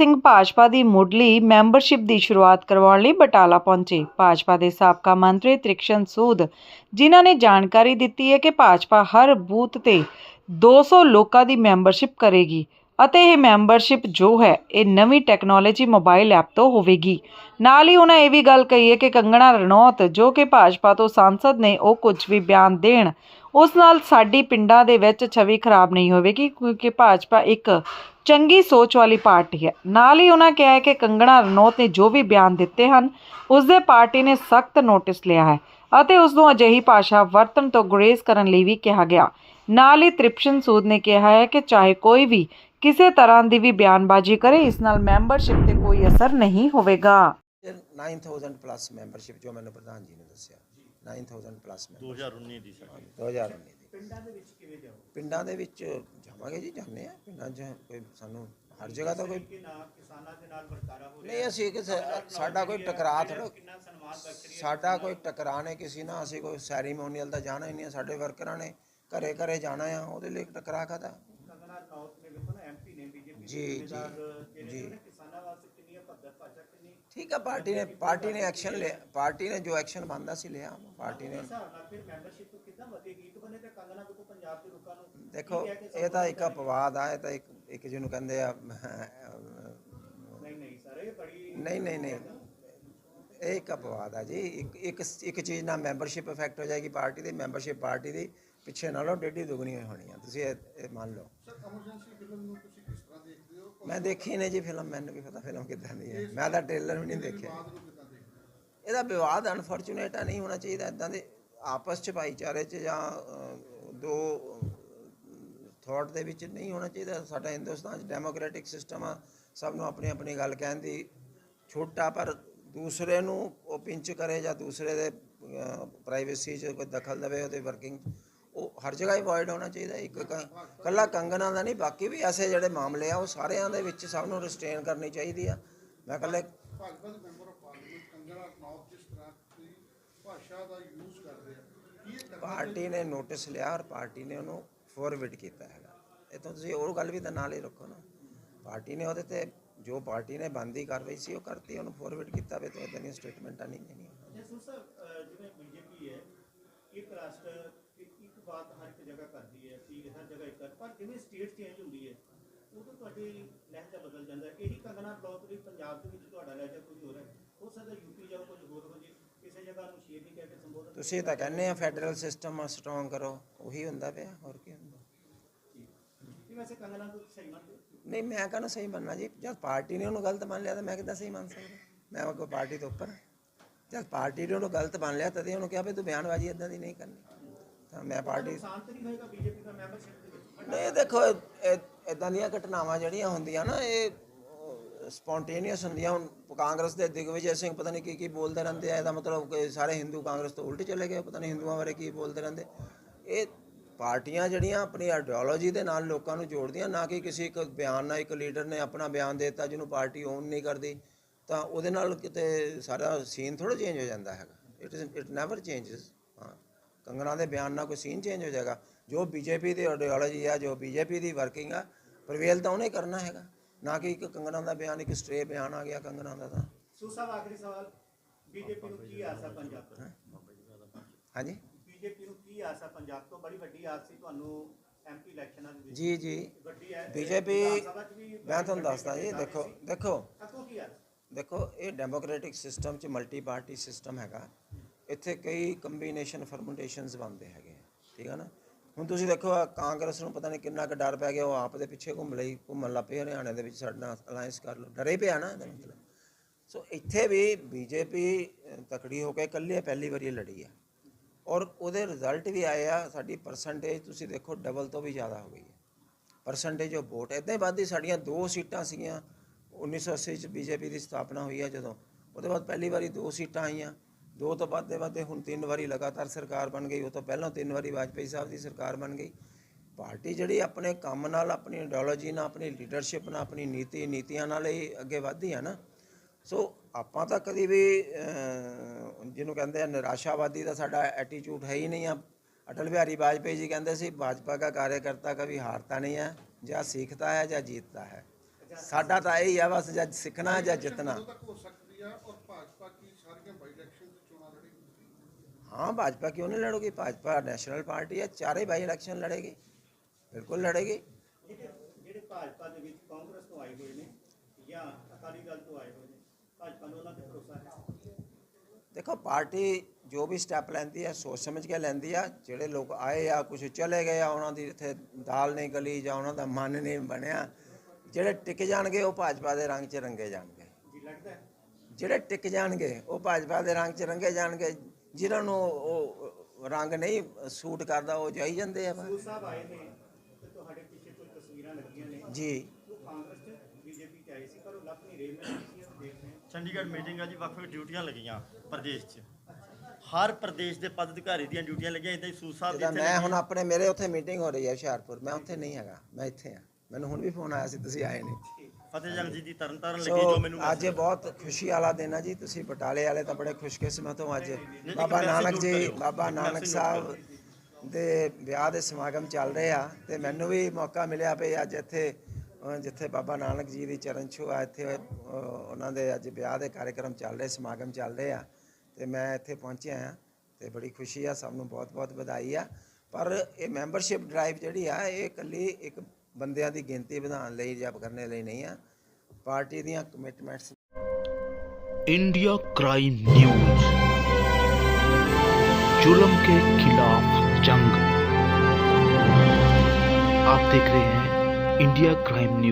ਸਿੰਘ ਭਾਜਪਾ ਦੀ ਮੁੱਢਲੀ ਮੈਂਬਰਸ਼ਿਪ ਦੀ ਸ਼ੁਰੂਆਤ ਕਰਵਾਉਣ ਲਈ ਬਟਾਲਾ ਪਹੁੰਚੇ। ਭਾਜਪਾ ਦੇ ਸਾਬਕਾ ਮੰਤਰੀ ਤ੍ਰਿਕਸ਼ਨ ਸੂਦ, ਜਿਨ੍ਹਾਂ ਨੇ ਜਾਣਕਾਰੀ ਦਿੱਤੀ ਹੈ ਕਿ ਭਾਜਪਾ ਹਰ ਬੂਥ ਤੇ 200 ਲੋਕਾਂ ਦੀ ਮੈਂਬਰਸ਼ਿਪ ਕਰੇਗੀ ਅਤੇ ਇਹ ਮੈਂਬਰਸ਼ਿਪ ਜੋ ਹੈ, ਇਹ ਨਵੀਂ ਟੈਕਨੋਲੋਜੀ ਮੋਬਾਈਲ ਐਪ ਤੋਂ ਹੋਵੇਗੀ। ਨਾਲ ਹੀ ਉਹਨਾਂ ਇਹ ਵੀ ਗੱਲ ਕਹੀ ਹੈ ਕਿ ਕੰਗਣਾ ਰਣੌਤ, ਜੋ ਕਿ ਭਾਜਪਾ ਤੋਂ ਸਾਂਸਦ ਨੇ, ਉਹ ਕੁਝ ਵੀ ਬਿਆਨ ਦੇਣ, ਉਸ ਨਾਲ ਸਾਡੀ ਪਿੰਡਾਂ ਦੇ ਵਿੱਚ ਛਵੀ ਖਰਾਬ ਨਹੀਂ ਹੋਵੇਗੀ, ਕਿਉਂਕਿ ਭਾਜਪਾ ਇੱਕ ਚੰਗੀ ਸੋਚ ਵਾਲੀ ਪਾਰਟੀ ਹੈ। ਨਾਲ ਹੀ ਉਹਨਾਂ ਕਿਹਾ ਹੈ ਕਿ ਕੰਗਣਾ ਰਣੌਤ ਨੇ ਜੋ ਵੀ ਬਿਆਨ ਦਿੱਤੇ ਹਨ ਉਸ ਦੇ ਪਾਰਟੀ ਨੇ ਸਖਤ ਨੋਟਿਸ ਲਿਆ ਹੈ ਅਤੇ ਉਸ ਨੂੰ ਅਜਿਹੀ ਭਾਸ਼ਾ ਵਰਤਣ ਤੋਂ ਗੁਰੇਜ਼ ਕਰਨ ਲਈ ਵੀ ਕਿਹਾ ਗਿਆ। ਨਾਲ ਹੀ ਤ੍ਰਿਪਸ਼ਨ ਸੂਦ ਨੇ ਕਿਹਾ ਹੈ ਕਿ ਚਾਹੇ ਕੋਈ ਵੀ ਕਿਸੇ ਤਰ੍ਹਾਂ ਦੀ ਵੀ ਬਿਆਨਬਾਜ਼ੀ ਕਰੇ, ਇਸ ਨਾਲ ਮੈਂਬਰਸ਼ਿਪ ਤੇ ਕੋਈ ਅਸਰ ਨਹੀਂ ਹੋਵੇਗਾ। 9000 ਪਲੱਸ ਮੈਂਬਰਸ਼ਿਪ ਜੋ ਮੈਨੂੰ ਪ੍ਰਧਾਨ ਜੀ ਨੇ ਦੱਸਿਆ। 9000 ਪਲੱਸ ਮੈਂਬਰ 2019 ਦੀ ਸਾਡੀ 2019 ਦੀ ਪਿੰਡਾਂ ਦੇ ਵਿੱਚ ਕਿਵੇਂ ਜਾਓ ਪਿੰਡਾਂ ਦੇ ਵਿੱਚ ਜਾਵਾਂਗੇ ਜੀ ਜਾਂਦੇ ਆ ਪਿੰਡਾਂ 'ਚ ਕੋਈ ਸਾਨੂੰ ਹਰ ਜਗ੍ਹਾ ਤਾਂ ਕੋਈ ਨਹੀਂ ਅਸੀਂ ਕਿਸੇ ਸਾਡਾ ਕੋਈ ਟਕਰਾਅ ਥੋੜ੍ਹਾ ਸਾਡਾ ਕੋਈ ਟਕਰਾਅ ਨਹੀਂ ਕਿਸੇ ਨਾਲ। ਅਸੀਂ ਕੋਈ ਸੈਰੀਮੋਨੀਅਲ ਦਾ ਜਾਣਾ ਹੀ ਨਹੀਂ। ਸਾਡੇ ਵਰਕਰਾਂ ਨੇ ਘਰੇ ਘਰੇ ਜਾਣਾ ਆ। ਉਹਦੇ ਲਈ ਟਕਰਾਅ ਜੀ ਜੀ ਜੀ। ਠੀਕ ਹੈ ਪਾਰਟੀ ਨੇ ਪਾਰਟੀ ਨੇ ਐਕਸ਼ਨ ਲਿਆ ਪਾਰਟੀ ਨੇ ਜੋ ਐਕਸ਼ਨ ਬੰਦਾ ਸੀ ਲਿਆ ਪਾਰਟੀ ਨੇ। ਦੇਖੋ ਇਹ ਤਾਂ ਇੱਕ ਅਪਵਾਦ ਆ ਇਹ ਤਾਂ ਇੱਕ ਇੱਕ ਜਿਹਨੂੰ ਕਹਿੰਦੇ ਆ ਨਹੀਂ ਨਹੀਂ ਸਰ ਇਹ ਬੜੀ ਨਹੀਂ ਨਹੀਂ ਨਹੀਂ ਇਹ ਇੱਕ ਅਪਵਾਦ ਆ ਜੀ ਇੱਕ ਇੱਕ ਇੱਕ ਚੀਜ਼ ਨਾਲ ਮੈਂਬਰਸ਼ਿਪ ਇਫੈਕਟ ਹੋ ਜਾਏਗੀ ਪਾਰਟੀ ਦੀ ਮੈਂਬਰਸ਼ਿਪ ਪਾਰਟੀ ਦੀ ਪਿੱਛੇ ਨਾਲੋਂ ਡੇਢੀ ਦੁਗਣੀ ਹੋਣੀ ਆ ਤੁਸੀਂ ਇਹ ਇਹ ਮੰਨ ਲਓ। ਮੈਂ ਦੇਖੀ ਨੇ ਜੀ ਫਿਲਮ, ਮੈਨੂੰ ਵੀ ਪਤਾ ਫਿਲਮ ਕਿੱਦਾਂ ਦੀ ਹੈ। ਮੈਂ ਤਾਂ ਟ੍ਰੇਲਰ ਵੀ ਨਹੀਂ ਦੇਖਿਆ। ਇਹਦਾ ਵਿਵਾਦ ਅਨਫੋਰਚੂਨੇਟ ਆ, ਨਹੀਂ ਹੋਣਾ ਚਾਹੀਦਾ ਇਦਾਂ ਦੇ ਆਪਸ ਚ, ਭਾਈਚਾਰੇ ਚ ਜਾਂ ਦੋ ਥਾਟ ਦੇ ਵਿੱਚ ਨਹੀਂ ਹੋਣਾ ਚਾਹੀਦਾ। ਸਾਡਾ ਹਿੰਦੁਸਤਾਨ ਚ ਡੈਮੋਕ੍ਰੈਟਿਕ ਸਿਸਟਮ ਆ, ਸਭ ਨੂੰ ਆਪਣੀ ਆਪਣੀ ਗੱਲ ਕਹਿਣ ਦੀ ਛੋਟਾ, ਪਰ ਦੂਸਰੇ ਨੂੰ ਉਹ ਪਿੰਚ ਕਰੇ ਜਾਂ ਦੂਸਰੇ ਦੇ ਪ੍ਰਾਈਵੇਸੀ 'ਚ ਕੋਈ ਦਖਲ ਦੇਵੇ, ਉਹਦੇ ਵਰਕਿੰਗ ਉਹ ਹਰ ਜਗ੍ਹਾ ਹੀ ਅਵੋਇਡ ਹੋਣਾ ਚਾਹੀਦਾ ਇੱਕ ਕੱਲਾ ਕੰਗਣਾ ਦਾ ਨਹੀਂ ਬਾਕੀ ਵੀ ਐਸੇ ਜਿਹੜੇ ਮਾਮਲੇ ਆ ਉਹ ਸਾਰਿਆਂ ਦੇ ਵਿੱਚ ਸਭ ਨੂੰ ਰਿਸਟ੍ਰੇਨ ਕਰਨੀ ਚਾਹੀਦੀ ਆ। ਮੈਂ ਕੱਲੇ ਭਾਜਪਾ ਦੇ member of parliament Kangana Ranaut ਜਿਸ ਤਰ੍ਹਾਂ ਦੀ ਭਾਸ਼ਾ ਦਾ ਯੂਜ਼ ਕਰ ਰਹੇ ਆ ਕੀ ਇਹ ਕਰਨਾ ਪਾਰਟੀ ਨੇ ਨੋਟਿਸ ਲਿਆ ਔਰ ਪਾਰਟੀ ਨੇ ਉਹਨੂੰ ਫੋਰਵਰਡ ਕੀਤਾ ਹੈਗਾ। ਇਹ ਤਾਂ ਤੁਸੀਂ ਉਹ ਗੱਲ ਵੀ ਤਾਂ ਨਾਲ ਹੀ ਰੱਖੋ ਨਾ। ਪਾਰਟੀ ਨੇ ਉਹਦੇ ਤੇ ਜੋ ਪਾਰਟੀ ਨੇ ਬੰਦੀ ਕਾਰਵਾਈ ਸੀ ਉਹ ਕਰਤੀ ਉਹਨੂੰ ਫੋਰਵਰਡ ਕੀਤਾ ਵੇ ਤਾਂ ਇਦਾਂ ਦੀਆਂ ਸਟੇਟਮੈਂਟਾਂ ਨਹੀਂ ਦੇਣੀਆਂ। ਜਸੂ ਸਰ ਅਹ ਜਿਵੇਂ ਬੀਜੇਪੀ ਹੈ ਇੱਕ ਰਾਸ਼ਟਰ ਬਾਤ ਹਰ ਇੱਕ ਜਗ੍ਹਾ ਕਰਦੀ ਹੈ ਕਿ ਹਰ ਜਗ੍ਹਾ ਇੱਕ ਪਰ ਜਿਵੇਂ ਸਟੇਟ ਚੇਂਜ ਹੁੰਦੀ ਹੈ ਉਦੋਂ ਤੁਹਾਡੀ ਲਹਿਜਾ ਬਦਲ ਜਾਂਦਾ ਹੈ। ਇਹੀ ਕੰਗਣਾ ਬਲੌਕ ਦੀ ਪੰਜਾਬ ਦੇ ਵਿੱਚ ਤੁਹਾਡਾ ਲਹਿਜਾ ਕੁਝ ਹੋਰ ਹੈ? ਹੋ ਸਕਦਾ ਯੂਪੀ ਜਾਓ ਕੁਝ ਹੋਰ ਹੋ ਜੇ ਕਿਸੇ ਜਗ੍ਹਾ ਨੂੰ ਸ਼ੇਰ ਨਹੀਂ ਕਹਿ ਕੇ ਸੰਬੋਧਨ ਤੁਸੀਂ ਤਾਂ ਕਹਿੰਦੇ ਆ ਫੈਡਰਲ ਸਿਸਟਮ ਸਟਰੋਂਗ ਕਰੋ। ਉਹੀ ਹੁੰਦਾ ਪਿਆ ਹੋਰ ਕੀ ਹੁੰਦਾ? ਵੈਸੇ ਕੰਗਣਾ ਨੂੰ ਸਹੀ ਮੰਨਦੇ? ਨਹੀਂ ਮੈਂ ਕਹਿੰਦਾ ਸਹੀ ਮੰਨਣਾ ਜੀ? ਜਦ ਪਾਰਟੀ ਨੇ ਉਹਨੂੰ ਗਲਤ ਮੰਨ ਲਿਆ ਤਾਂ ਮੈਂ ਕਿੱਦਾਂ ਸਹੀ ਮੰਨ ਸਕਦਾ? ਮੈਂ ਕੋਈ ਪਾਰਟੀ ਤੋਂ ਉੱਪਰ। ਜਦ ਪਾਰਟੀ ਨੇ ਉਹਨੂੰ ਗਲਤ ਮੰਨ ਲਿਆ ਤਦੇ ਉਹਨੂੰ ਕਿਹਾ ਵੀ ਤੂੰ ਬਿਆਨਬਾਜ਼ੀ ਇਦਾਂ ਦੀ ਨਹੀਂ ਕਰਨੀ। ਮੈਂ ਪਾਰਟੀ ਨਹੀਂ ਦੇਖੋ ਇਦਾਂ ਦੀਆਂ ਘਟਨਾਵਾਂ ਜਿਹੜੀਆਂ ਹੁੰਦੀਆਂ ਨਾ ਇਹ ਸਪੌਂਟੇਨੀਅਸ ਹੁੰਦੀਆਂ। ਹੁਣ ਕਾਂਗਰਸ ਦੇ ਦਿਗਵਿਜੇ ਸਿੰਘ ਪਤਾ ਨਹੀਂ ਕੀ ਕੀ ਬੋਲਦੇ ਰਹਿੰਦੇ ਆ ਇਹਦਾ ਮਤਲਬ ਕਿ ਸਾਰੇ ਹਿੰਦੂ ਕਾਂਗਰਸ ਤੋਂ ਉਲਟ ਚਲੇ ਗਏ ਪਤਾ ਨਹੀਂ ਹਿੰਦੂਆਂ ਬਾਰੇ ਕੀ ਬੋਲਦੇ ਰਹਿੰਦੇ। ਇਹ ਪਾਰਟੀਆਂ ਜਿਹੜੀਆਂ ਆਪਣੀ ਆਈਡੀਓਲੋਜੀ ਦੇ ਨਾਲ ਲੋਕਾਂ ਨੂੰ ਜੋੜਦੀਆਂ ਨਾ ਕਿ ਕਿਸੇ ਇੱਕ ਬਿਆਨ ਨਾਲ ਇੱਕ ਲੀਡਰ ਨੇ ਆਪਣਾ ਬਿਆਨ ਦੇ ਦਿੱਤਾ ਜਿਹਨੂੰ ਪਾਰਟੀ ਓਨ ਨਹੀਂ ਕਰਦੀ ਤਾਂ ਉਹਦੇ ਨਾਲ ਕਿਤੇ ਸਾਰਾ ਸੀਨ ਥੋੜਾ ਚੇਂਜ ਹੋ ਜਾਂਦਾ ਹੈਗਾ। It is it never changes ਹਾਂ। ਕੰਗਣਾ ਦੇ ਬਿਆਨ ਨਾਲ ਕੋਈ ਸੀਨ ਚੇਂਜ ਹੋ ਜਾਏਗਾ। ਜੋ ਬੀਜੇਪੀ ਦੀ ਆਈਡੀਓਲੋਜੀ ਆ ਜੋ ਬੀਜੇਪੀ ਦੀ ਵਰਕਿੰਗ ਆ ਪ੍ਰਵੇਲ ਤਾਂ ਉਹਨੇ ਕਰਨਾ ਹੈਗਾ। ਨਾ ਕਿ ਇੱਕ ਕੰਗਣਾ ਦਾ ਬਿਆਨ ਇੱਕ ਸਟ੍ਰੇ ਬਿਆਨ ਆ ਗਿਆ ਕੰਗਣਾ ਦਾ ਤਾਂ। ਸੂ ਸਾਹਿਬ ਆਖਰੀ ਸਵਾਲ ਬੀਜੇਪੀ ਨੂੰ ਕੀ ਆਸ ਪੰਜਾਬ ਤੋਂ? ਹਾਂਜੀ? ਬੀਜੇਪੀ ਨੂੰ ਕੀ ਆਸ ਪੰਜਾਬ ਤੋਂ? ਬੜੀ ਵੱਡੀ ਆਸ ਸੀ ਤੁਹਾਨੂੰ ਐਮਪੀ ਇਲੈਕਸ਼ਨਾਂ ਦੇ ਵਿੱਚ। ਜੀ ਜੀ। ਵੱਡੀ ਹੈ। ਬੀਜੇਪੀ ਮੈਂ ਤੁਹਾਨੂੰ ਦੱਸਦਾ ਜੀ ਦੇਖੋ ਦੇਖੋ। ਅੱਗੋਂ ਕੀ ਆਸ? ਦੇਖੋ ਇਹ ਡੈਮੋਕ੍ਰੈਟਿਕ ਸਿਸਟਮ ਚ ਮਲਟੀ ਪਾਰਟੀ ਸਿਸਟਮ ਹੈਗਾ। ਇੱਥੇ ਕਈ ਕੰਬੀਨੇਸ਼ਨ ਫਰਮੈਂਟੇਸ਼ਨਸ ਬਣਦੇ ਹੈਗੇ ਆ, ਠੀਕ ਹੈ ਨਾ? ਹੁਣ ਤੁਸੀਂ ਦੇਖੋ ਆਹ ਕਾਂਗਰਸ ਨੂੰ ਪਤਾ ਨਹੀਂ ਕਿੰਨਾ ਕੁ ਡਰ ਪੈ ਗਿਆ ਉਹ ਆਪ ਦੇ ਪਿੱਛੇ ਘੁੰਮ ਲਈ ਘੁੰਮਣ ਲੱਗ ਪਏ ਹਰਿਆਣੇ ਦੇ ਵਿੱਚ ਸਾਡੇ ਨਾਲ ਅਲਾਈਅੰਸ ਕਰ ਲਓ। ਡਰੇ ਪਿਆ ਨਾ ਇਹਦਾ ਮਤਲਬ। ਸੋ ਇੱਥੇ ਵੀ ਬੀਜੇਪੀ ਤਕੜੀ ਹੋ ਕੇ ਇਕੱਲੇ ਪਹਿਲੀ ਵਾਰੀ ਲੜੀ ਆ। ਔਰ ਉਹਦੇ ਰਿਜ਼ਲਟ ਵੀ ਆਏ ਆ ਸਾਡੀ ਪਰਸੈਂਟੇਜ ਤੁਸੀਂ ਦੇਖੋ ਡਬਲ ਤੋਂ ਵੀ ਜ਼ਿਆਦਾ ਹੋ ਗਈ ਹੈ ਪਰਸੈਂਟੇਜ ਆਫ ਵੋਟ ਇਦਾਂ ਹੀ ਵੱਧਦੀ ਸਾਡੀਆਂ ਦੋ ਸੀਟਾਂ ਸੀਗੀਆਂ 1980 ਚ ਬੀਜੇਪੀ ਦੀ ਸਥਾਪਨਾ ਹੋਈ ਹੈ ਜਦੋਂ। ਉਹਦੇ ਬਾਅਦ ਪਹਿਲੀ ਵਾਰੀ ਦੋ ਸੀਟਾਂ ਆਈਆਂ। ਦੋ ਤੋਂ ਵੱਧ ਦੇ ਵੱਧ, ਹੁਣ ਤਿੰਨ ਵਾਰੀ ਲਗਾਤਾਰ ਸਰਕਾਰ ਬਣ ਗਈ, ਉਹ ਤੋਂ ਪਹਿਲਾਂ ਤਿੰਨ ਵਾਰੀ ਵਾਜਪੇਈ ਸਾਹਿਬ ਦੀ ਸਰਕਾਰ ਬਣ ਗਈ। ਪਾਰਟੀ ਜਿਹੜੀ ਆਪਣੇ ਕੰਮ ਨਾਲ, ਆਪਣੀ ਆਈਡੀਓਲੋਜੀ ਨਾਲ, ਆਪਣੀ ਲੀਡਰਸ਼ਿਪ ਨਾਲ, ਆਪਣੀ ਨੀਤੀ, ਨੀਤੀਆਂ ਨਾਲ ਹੀ ਅੱਗੇ ਵਧਦੀ ਹੈ ਨਾ। ਸੋ ਆਪਾਂ ਤਾਂ ਕਦੀ ਵੀ ਜਿਹਨੂੰ ਕਹਿੰਦੇ ਆ ਨਿਰਾਸ਼ਾਵਾਦੀ ਦਾ ਸਾਡਾ ਐਟੀਟਿਊਡ ਹੈ ਹੀ ਨਹੀਂ ਆ। ਅਟਲ ਬਿਹਾਰੀ ਵਾਜਪੇਈ ਜੀ ਕਹਿੰਦੇ ਸੀ, ਭਾਜਪਾ ਦਾ ਕਾਰਜਕਰਤਾ ਕਦੀ ਹਾਰਤਾ ਨਹੀਂ ਹੈ, ਜਾਂ ਸਿੱਖਦਾ ਹੈ ਜਾਂ ਜਿੱਤਦਾ ਹੈ। ਸਾਡਾ ਤਾਂ ਇਹ ਹੀ ਆ ਬਸ, ਜਾਂ ਸਿੱਖਣਾ ਜਾਂ ਜਿੱਤਣਾ। ਹਾਂ ਭਾਜਪਾ ਕਿਉਂ ਨਹੀਂ ਲੜੋਗੀ? ਭਾਜਪਾ ਨੈਸ਼ਨਲ ਪਾਰਟੀ ਹੈ ਚਾਰੇ ਬਾਈ ਇਲੈਕਸ਼ਨ ਲੜੇਗੀ। ਬਿਲਕੁਲ ਲੜੇਗੀ। ਜਿਹੜੇ ਭਾਜਪਾ ਦੇ ਵਿੱਚ ਕਾਂਗਰਸ ਤੋਂ ਆਏ ਹੋਏ ਨੇ ਜਾਂ ਅਕਾਲੀ ਦਲ ਤੋਂ ਆਏ ਹੋਏ ਨੇ ਭਾਜਪਾ ਨੂੰ ਉਹਨਾਂ ਤੇ ਭਰੋਸਾ ਹੈ? ਦੇਖੋ ਪਾਰਟੀ ਜੋ ਵੀ ਸਟੈਪ ਲੈਂਦੀ ਹੈ ਸੋਚ ਸਮਝ ਕੇ ਲੈਂਦੀ ਆ। ਜਿਹੜੇ ਲੋਕ ਆਏ ਆ ਕੁਝ ਚਲੇ ਗਏ ਆ ਉਹਨਾਂ ਦੀ ਇੱਥੇ ਦਾਲ ਨਹੀਂ ਗਲੀ ਜਾਂ ਉਹਨਾਂ ਦਾ ਮਨ ਨਹੀਂ ਬਣਿਆ। ਜਿਹੜੇ ਟਿਕ ਜਾਣਗੇ ਉਹ ਭਾਜਪਾ ਦੇ ਰੰਗ 'ਚ ਰੰਗੇ ਜਾਣਗੇ। ਜਿਹੜੇ ਟਿਕ ਜਾਣਗੇ ਉਹ ਭਾਜਪਾ ਦੇ ਰੰਗ 'ਚ ਰੰਗੇ ਜਾਣਗੇ। ਜਿਨ੍ਹਾਂ ਨੂੰ ਉਹ ਰੰਗ ਨਹੀਂ ਸੂਟ ਕਰਦਾ ਉਹ ਜਾਈ ਜਾਂਦੇ ਆ। ਬਸ। ਸੂਰ ਸਾਹਿਬ ਆਏ ਨੇ ਤੇ ਤੁਹਾਡੇ ਪਿੱਛੇ ਕੁਝ ਤਸਵੀਰਾਂ ਲੱਗੀਆਂ ਨੇ? ਜੀ। ਉਹ ਕਾਂਗਰਸ ਚ ਬੀਜੇਪੀ ਚ ਆਏ ਸੀ ਪਰ ਉਹ ਲੱਭ ਨਹੀਂ ਰਹੇ। ਮੈਂ ਅਸੀਂ ਦੇਖ ਰਹੇ ਹਾਂ ਚੰਡੀਗੜ੍ਹ ਮੀਟਿੰਗ ਆ ਜੀ ਵੱਖ ਵੱਖ ਡਿਊਟੀਆਂ ਲੱਗੀਆਂ ਪ੍ਰਦੇਸ਼ 'ਚ। ਹਰ ਪ੍ਰਦੇਸ਼ ਦੇ ਪਦ ਅਧਿਕਾਰੀ ਦੀਆਂ ਡਿਊਟੀਆਂ ਲੱਗੀਆਂ ਇਦਾਂ ਹੀ ਸੂਦ ਸਾਹਿਬ ਦੀ ਜਿੱਦਾਂ ਮੈਂ। ਹੁਣ ਆਪਣੇ ਮੇਰੇ ਉੱਥੇ ਮੀਟਿੰਗ ਹੋ ਰਹੀ ਹੈ ਹੁਸ਼ਿਆਰਪੁਰ ਮੈਂ ਉੱਥੇ ਨਹੀਂ ਹੈਗਾ ਮੈਂ ਇੱਥੇ ਆ। ਮੈਨੂੰ ਹੁਣ ਵੀ ਫੋਨ ਆਇਆ ਸੀ ਤੁਸੀਂ ਆਏ ਨਹੀਂ। ਫਤਿਹ ਜੰਗ ਜੀ ਦੀ ਤਰਨਤਾਰਨ ਲੱਗੀ ਜੋ ਮੈਨੂੰ ਅੱਜ ਇਹ ਬਹੁਤ ਖੁਸ਼ੀ ਵਾਲਾ ਦਿਨ ਹੈ ਜੀ ਤੁਸੀਂ ਬਟਾਲੇ ਵਾਲੇ ਤਾਂ ਬੜੇ ਖੁਸ਼ਕਿਸਮਤ ਹੋ ਅੱਜ ਬਾਬਾ ਨਾਨਕ ਜੀ। ਬਾਬਾ ਨਾਨਕ ਸਾਹਿਬ ਦੇ ਵਿਆਹ ਦੇ ਸਮਾਗਮ ਚੱਲ ਰਹੇ ਆ ਤੇ ਮੈਨੂੰ ਵੀ ਮੌਕਾ ਮਿਲਿਆ ਵੀ ਅੱਜ ਇੱਥੇ ਜਿੱਥੇ ਬਾਬਾ ਨਾਨਕ ਜੀ ਦੀ ਚਰਨ ਛੋਹ ਆ ਇੱਥੇ ਉਹਨਾਂ ਦੇ ਅੱਜ ਵਿਆਹ ਦੇ ਕਾਰਜਕ੍ਰਮ ਚੱਲ ਰਹੇ ਸਮਾਗਮ ਚੱਲ ਰਹੇ ਆ ਤੇ ਮੈਂ ਇੱਥੇ ਪਹੁੰਚਿਆ ਆ ਤੇ ਬੜੀ ਖੁਸ਼ੀ ਆ ਸਭ ਨੂੰ ਬਹੁਤ-ਬਹੁਤ ਵਧਾਈ ਆ ਪਰ ਇਹ ਮੈਂਬਰਸ਼ਿਪ ਡਰਾਈਵ ਜਿਹੜੀ ਆ ਇਹ ਇਕੱਲੀ ਇੱਕ ਬੰਦਿਆਂ ਦੀ ਗਿਣਤੀ ਵਧਾਉਣ ਲਈ ਜਾਂ ਕਰਨੇ ਲਈ ਨਹੀਂ ਆ ਪਾਰਟੀ ਦੀਆਂ ਕਮਿਟਮੈਂਟਸ इंडिया क्राइम न्यूज जुल्म के खिलाफ जंग आप देख रहे हैं इंडिया क्राइम न्यूज